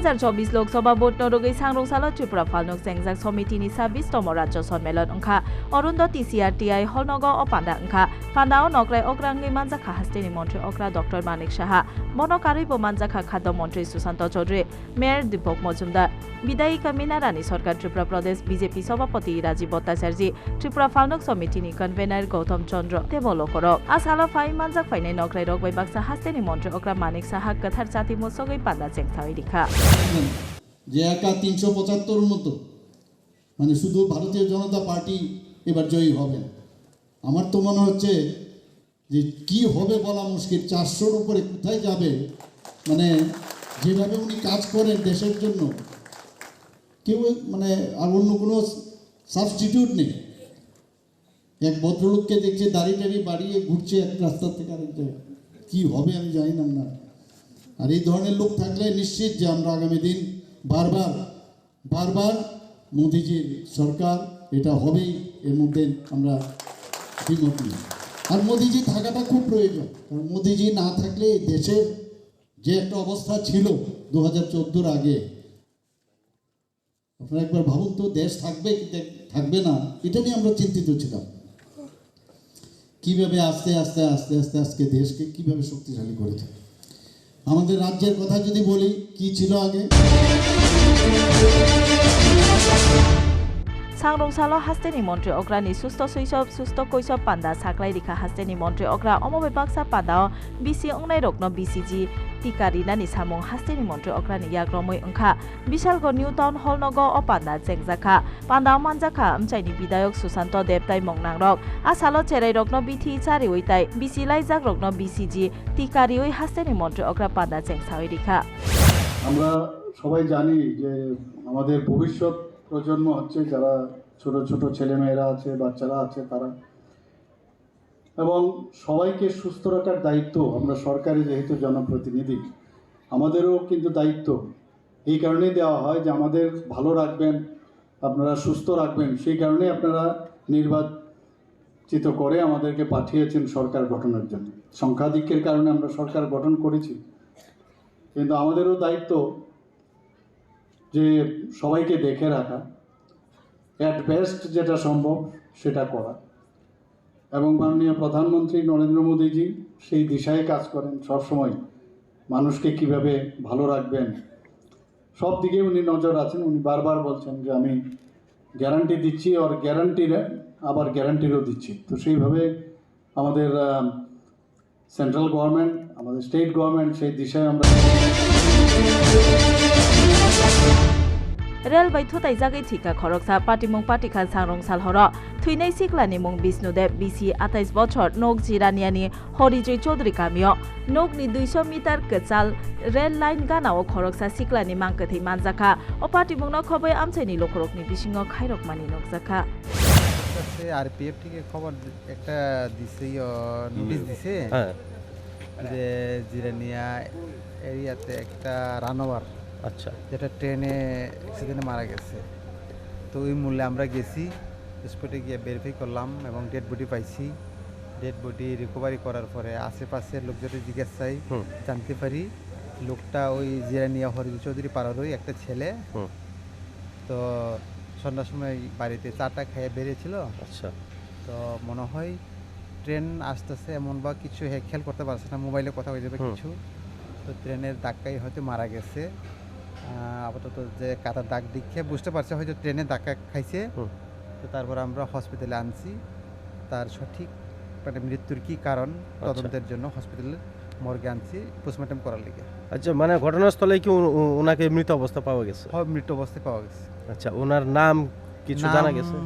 দুহেজাৰ চৌবিছ লোকসভা ভোট নদগী চাংৰংচালত ত্ৰিপুৰা ফালনক চেংজাক সমিতিনি ছাব্বিছতম ৰাজ্য সন্মিলন অংশা অৰুণ্ডতি চি আৰ টি আই হলনগৰ অপাণ্ডা অংশা মানজাখা হাস্তিনী মন্ত্ৰী অগ্ৰা ডক্টৰ মানিক সাহা বনকাৰী মানজাখা খাদ্য মন্ত্ৰী সুশান্ত চৌধুৰী মেয়ৰ দীপক মজুমদাৰ বিদায়িকা রানী সরকার ত্রিপুরা প্রদেশ বিজেপি সভাপতি রাজীব ভট্টাচার্য ত্রিপুরা ফালনুক সমিতিনি কনভেনার গৌতম চন্দ্র দেবল করক আসালা ফাই মানজাক ফাইনাই নকরাই রগবাই বাক্সা হাস্তেনি মন্ত্রী অগ্রা মানিক সাহা কথার জাতি মুসগৈ পান্ডা চেংথাওই রিখা যে একা তিনশো পঁচাত্তর মতো মানে শুধু ভারতীয় জনতা পার্টি এবার জয়ী হবেন আমার তো মনে হচ্ছে যে কি হবে বলা মুশকিল, চারশোর উপরে কোথায় যাবে? মানে যেভাবে উনি কাজ করেন দেশের জন্য কেউ মানে আর অন্য কোনো সাবস্টিটিউট নেই। এক ভদ্রলোককে দেখছে দাড়ি টাড়ি বাড়িয়ে ঘুরছে এক রাস্তা থেকে আরেক জায়গায় কী হবে আমি জানি না না আর এই ধরনের লোক থাকলে নিশ্চিত যে আমরা আগামী দিন বারবার বারবার মোদিজির সরকার, এটা হবেই, এর মধ্যে আমরা দ্বিমত নেই। আর মোদিজি থাকাটা খুব প্রয়োজন, কারণ মোদিজি না থাকলে দেশের যে একটা অবস্থা ছিল দু হাজার আগে আপনারা একবার ভাবুন তো, দেশ থাকবে কি থাকবে না, এটা নিয়ে আমরা চিন্তিত ছিলাম। কীভাবে আস্তে আস্তে আস্তে আস্তে আজকে দেশকে কীভাবে শক্তিশালী করেছে আমাদের রাজ্যের কথা যদি বলি, কি ছিল আগে? সাংরংসাল হাস্তেনি মন্ত্রী অগ্রানি সুস্থ শৈশব সুস্থ কৈশব পান্ডা সাকলাই রিখা হাস্তেনি মন্ত্রী অগ্রা অমবে বাক্সা পান্ডা বিসি অংনাই রত্ন বিসিজি টিকা রিনানি সামং হাস্তেনি মন্ত্রী অগ্রানি ইয়াগ্রমৈ ওংখা বিশালগ নিউ টাউন হলনগ অ পান্ডা জেংজাখা পান্ডা মানজাখা, আমচাইনি বিধায়ক সুশান্ত দেবতাই মংনাং রক আসালো চেরাই রত্ন বিথি চারি ওইতাই বিসি লাইজাক রত্ন বিসিজি টিকা রিওই হাস্তেনি মন্ত্রী অগ্রা পান্ডা জেংসাওই রিখা আমরা সবাই জানি যে আমাদের ভবিষ্যৎ প্রজন্ম হচ্ছে, যারা ছোট ছোট ছেলেমেয়েরা আছে, বাচ্চারা আছে, তারা। এবং সবাইকে সুস্থ রাখার দায়িত্ব আমরা সরকারি যেহেতু জনপ্রতিনিধি, আমাদেরও কিন্তু দায়িত্ব। এই কারণেই দেওয়া হয় যে আমাদের ভালো রাখবেন, আপনারা সুস্থ রাখবেন, সেই কারণেই আপনারা নির্বাচিত করে আমাদেরকে পাঠিয়েছেন সরকার গঠনের জন্য। সংখ্যাধিক্যের কারণে আমরা সরকার গঠন করেছি, কিন্তু আমাদেরও দায়িত্ব যে সবাইকে দেখে রাখা অ্যাট বেস্ট যেটা সম্ভব সেটা করা। এবং মাননীয় প্রধানমন্ত্রী নরেন্দ্র মোদীজি সেই দিশায় কাজ করেন সবসময়। মানুষকে কীভাবে ভালো রাখবেন, সব দিকে উনি নজর আছেন উনি বারবার বলছেন যে আমি গ্যারান্টি দিচ্ছি আর গ্যারান্টির আবার গ্যারান্টিরও দিচ্ছি। তো সেইভাবে আমাদের সেন্ট্রাল গভর্নমেন্ট আমাদের স্টেট গভর্নমেন্ট সেই দিশায় আমরা রেল বাই থাই জাগে ঠিকা খরকসা পাটিমুং পাটিখা সাংরং সালহর থুইনাই সিকলানি মুং বিষ্ণুদেব বিসি আঠাইশ বছর নক জিরানিয়ানি হরিজয় চৌধুরী কামিয় নকনি দুইশ মিটার কচাল রেল লাইন গানাও খরকসা সিকলানি মাংকথি মানজাখা ও পাটিমুং খবৈ আমসাইনি লখরকনি বিসিং খাইরকমানি নকজাখা আরপিএফ থেকে খবর একটা দিছে নোটিশ দিছে যে জিরানিয়া এরিয়াতে একটা রানোভার আচ্ছা। যেটা ট্রেনে অ্যাক্সিডেন্টে মারা গেছে। তো ওই মূল্যে আমরা গেছি স্পটে গিয়ে ভেরিফাই করলাম এবং ডেড বডি পাইছি। ডেড বডি রিকভারি করার পরে আশেপাশের লোকজনের জিজ্ঞাসায়। জানতে পারি লোকটা ওই জিরানিয়া হরিদ চৌধুরী পাড়ার ওই একটা ছেলে। তো সন্ধ্যার সময় বাড়িতে চাটা খেয়ে বেরিয়েছিল। আচ্ছা। তো মনে হয় ট্রেন আসতেছে এমন বা কিছু হে খেয়াল করতে পারছে না মোবাইলে কথা হয়ে যাবে কিছু। তো ট্রেনের ধাক্কায় হয়তো মারা গেছে। আপাতত যে কাটার দাগ দেখে বুঝতে পারছে হয়তো ট্রেনে ধাক্কা খাইছে। তো তারপর আমরা হসপিটালে আনছি। তার সঠিক মানে মৃত্যুর কি কারণ তদন্তের জন্য হসপিটালে মর্গে আনছি পোস্টমর্টম করার লিগে। আচ্ছা মানে ঘটনাস্থলে কি ওনাকে মৃত অবস্থা পাওয়া গেছে? হয় মৃত অবস্থায় পাওয়া গেছে। আচ্ছা ওনার নাম কিছু জানা গেছে?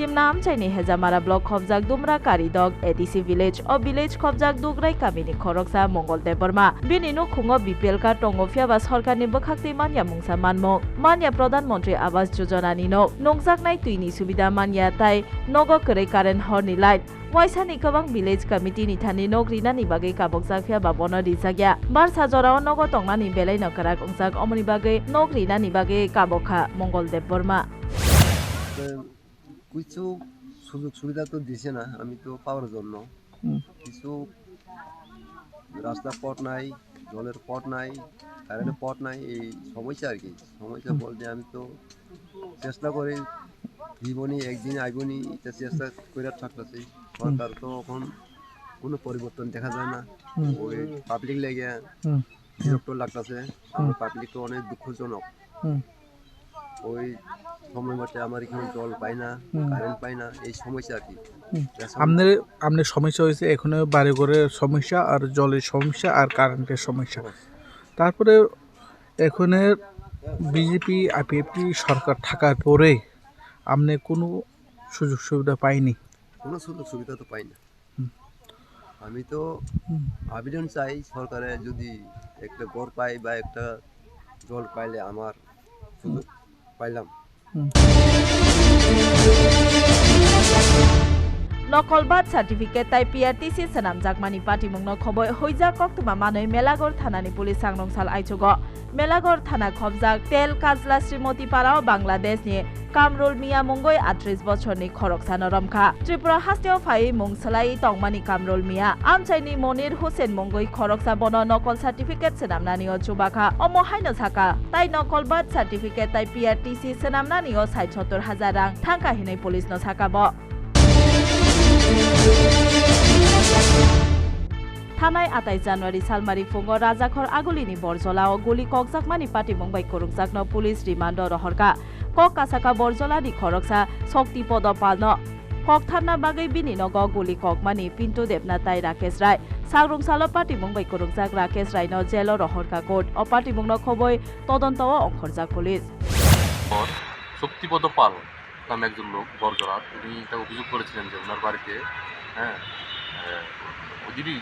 Sim Nam Chaini Hezamara Block Khobjak Dumra Karidog ATC Village o Village Khobjak Dugrai Kamini Khoroksa Mongol Deborma Bini no khungo BPL ka tongo phiaba sarkarni bkhakti manya mungsa manmo manya Pradhan Mantri Awas Yojana ni no nongjaknai tuini subida manya tai nogo kore current horni light ওয়াইসানি কবাং village committee নিথানি নগ রিনানি বাগে কাবক জাফিয়া বাবন রিজাগিয়া বারসা জরাও নগ টংনানি বেলাই নকরাক অংসাক অমনি বাগে নগ রিনানি বাগে কাবখা মঙ্গলদেব বর্মা কিছু সুযোগ সুবিধা তো দিছে না আমি তো পাওয়ার জন্য। কিছু রাস্তার পথ নাই জলের পথ নাই কারেন্টের পথ নাই এই সমস্যা আর কি। সমস্যা বলতে আমি তো চেষ্টা করি জীবনী একদিন আইবনি এটা চেষ্টা করে থাকতেছি। সরকার তো এখন কোনো পরিবর্তন দেখা যায় না। ওই পাবলিক লেগে বিরক্ত লাগতেছে। পাবলিক তো অনেক দুঃখজনক। ওই সময় মতে আমার এখানে জল পাই না কারেন্ট পাই না এই সমস্যা আর কি। আপনার আপনার সমস্যা হয়েছে এখানে বাড়ি ঘরের সমস্যা আর জলের সমস্যা আর কারেন্টের সমস্যা। তারপরে এখানে বিজেপি আইপিএফটি সরকার থাকার পরে আপনি কোনো সুযোগ সুবিধা পাইনি কোনো সুযোগ সুবিধা তো পাই না। আমি তো আবেদন চাই সরকারে যদি একটা ঘর পাই বা একটা জল পাইলে আমার সুযোগ পাইলাম। 嗯。নকল বার্থ সার্টিফিকেট তাই পিআরটিসি সেনাম জাকমানি পার্টি মুংনো খবর হইজা কক্তমা মানৈ মেলাগড় থানানি পুলিশ সাংরংসাল আইচুগ। মেলাগড় থানা খবজাক তেল কাজলা শ্রীমতী পাড়াও বাংলাদেশ নি কামরুল মিয়া মুঙ্গই আটত্রিশ বছরনি খরকসা নরমখা ত্রিপুরা হাস্তেও ফাই মুং সালাই তংমানি কামরুল মিয়া। আমচাইনি মনির হোসেন মুঙ্গই খরকসা বন নকল সার্টিফিকেট সেনামনানিও চুবাখা। অম হাইনো সাকা তাই নকল বার্থ সার্টিফিকেট তাই পিআরটিসি সেনামনানিও সাইট সত্তর হাজার রাং থাঙ্কা হিनै পুলিশ ন সাকাব থানাই আটাই জানুয়ারি সালমারি ফুঙ্গ রাজাখর আগুলিনি বরজলা গুলি কক্সাকমানি পাটি মুম্বাই কুরুকজাগ্ন পুলিশ রিমান্ড রহরকা কক কাছাকা বৰজলা দি খরকসা শক্তি পদ পালন কক থানা বাগে বিনি নগ গুলি কক্মানি পিন্টু দেবনা তাই রাকেশ রায় সাংরুং সাল পাটি মুম্বাই কুরুকজাগ রাকেশ রায়ন জেল ৰহৰকা কোৰ্ট ও পাটি মুগ্ন তদন্ত ও অংশৰজাগ শক্তিপদ পাল নামে একজন লোক বরজরাত উনি একটা অভিযোগ করেছিলেন যে ওনার বাড়িতে হ্যাঁ ওদিনই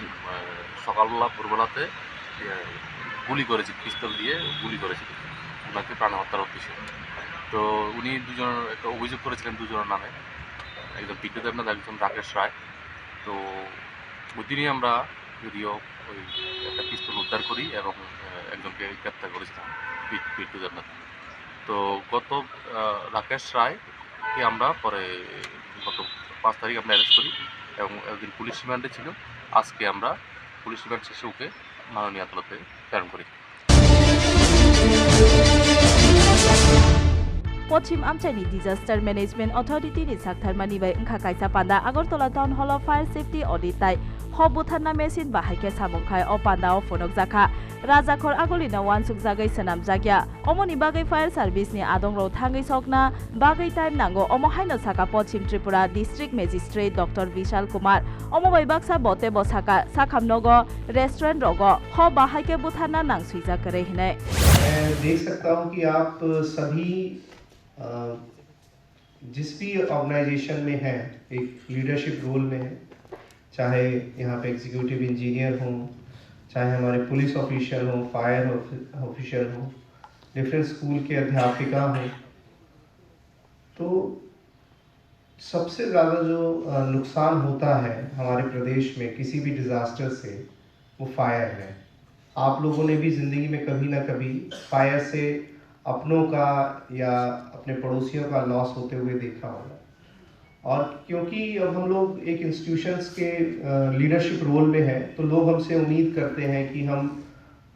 সকালবেলা, ভোরবেলাতে গুলি করেছে, পিস্তল দিয়ে গুলি করেছিল ওনাকে প্রাণ হত্যার উদ্দেশ্যে। তো উনি দুজন, একটা অভিযোগ করেছিলেন দুজনের নামে। একজন পিকে দেবনাথ, একজন রাকেশ রায়। তো ওই দিনই আমরা যদিও ওই একটা পিস্তল উদ্ধার করি এবং একজনকে গ্রেপ্তার করেছিলাম পিন্টু দেবনাথ। তো গত রাকেশ রাকেশ রায়কে আমরা পরে গত পাঁচ তারিখ আমরা অ্যারেস্ট করি এবং একদিন পুলিশ রিমান্ডে ছিল। আজকে আমরা পুলিশ রিমান্ড শেষে ওকে মাননীয় আদালতে প্রেরণ করি। পশ্চিম আমচাইনি ডিজাস্টার ম্যানেজমেন্ট অথরিটিনি সাকথারমানি বাই ওংখা কাইসা পান্ডা Agartala town hall fire safety audit তাই হবুথানা মেশিন বাহাইকে সামুখাই ও পান্ডা ও ফনক জাখা রাজাখর আগলিনা ওয়ানসুক জাগাই সেনাম জাগিয়া অমনি বাগৈ ফায়ার সার্ভিসনি আদং রো থাঙ্গै সকনা বাগৈ টাইম নাঙ্গো অম হাইনো সাকা Paschim Tripura district magistrate doctor Bishal Kumar অমবাই Baksa বতে বসাকা সাখাম নগ রেস্টুরেন্ট রগ হ বাহাইকে বুথানা नांसुइजा करे हिने मैं देख सकता हूँ कि आप सभी अ, जिस भी ऑर्गेनाइजेशन में हैं एक लीडरशिप रोल में हैं चाहे यहाँ पे एग्जीक्यूटिव इंजीनियर हों, चाहे हमारे पुलिस ऑफिशियल हों फायर ऑफिशियल हों डिफरेंट स्कूल के अध्यापिका हों तो सबसे ज़्यादा जो नुकसान होता है हमारे प्रदेश में किसी भी डिज़ास्टर से, वो फायर है। आप लोगों ने भी ज़िंदगी में कभी ना कभी फायर से अपनों का या अपने पड़ोसियों का लॉस होते हुए देखा होगा। और क्योंकि अब हम लोग एक इंस्टीट्यूशंस के लीडरशिप रोल में हैं तो लोग हमसे उम्मीद करते हैं कि हम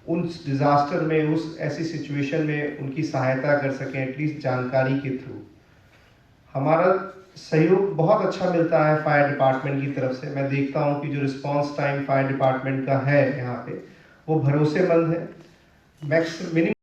उन डिज़ास्टर में, उस ऐसी सिचुएशन में उनकी सहायता कर सकें एटलीस्ट जानकारी के थ्रू हमारा सहयोग बहुत अच्छा मिलता है फायर डिपार्टमेंट की तरफ़ से। मैं देखता हूँ कि जो रिस्पांस टाइम फायर डिपार्टमेंट का है यहाँ पे, वो भरोसेमंद है। Max minimum